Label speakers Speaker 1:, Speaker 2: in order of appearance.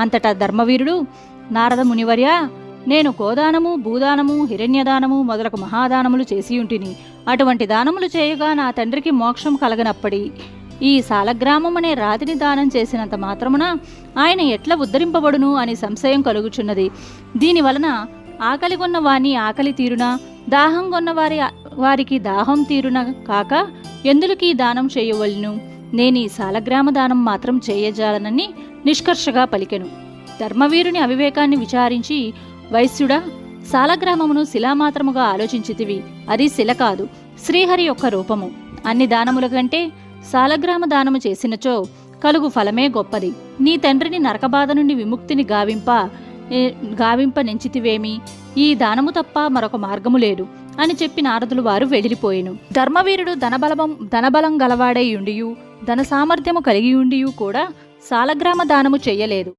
Speaker 1: అంతటా ధర్మవీరుడు నారద మునివర్య నేను గోదానము భూదానము హిరణ్యదానము మొదలగు మహాదానములు చేసి ఉంటిని అటువంటి దానములు చేయగా నా తండ్రికి మోక్షం కలగనప్పటి ఈ సాలగ్రామం అనే రాతిని దానం చేసినంత మాత్రమున ఆయన ఎట్లా ఉద్ధరింపబడును అని సంశయం కలుగుచున్నది. దీని వలన ఆకలి కొన్న వాని ఆకలి తీరున? దాహం కొన్న వారి వారికి దాహం తీరున కాక ఎందులకి దానం చేయవలను? నేను ఈ సాలగ్రామ దానం మాత్రం చేయజాలనని నిష్కర్షగా పలికెను. ధర్మవీరుని అవివేకాన్ని విచారించి వైశ్యుడా సాలగ్రామమును శిలామాత్రముగా ఆలోచించితివి. అది శిల కాదు శ్రీహరి యొక్క రూపము. అన్ని దానముల కంటే సాలగ్రామ దానము చేసినచో కలుగు ఫలమే గొప్పది. నీ తండ్రిని నరకబాధ నుండి విముక్తిని గావింప ఏ, గావింప నెంచితివేమి? ఈ దానము తప్ప మరొక మార్గము లేదు అని చెప్పి నారదులు వారు వెడిలిపోయెను ధర్మవీరుడు ధనబలం ధనబలం గలవాడై ఉండియు ధన సామర్థ్యము కలిగి ఉండియు కూడా సాలగ్రామ దానము చెయ్యలేదు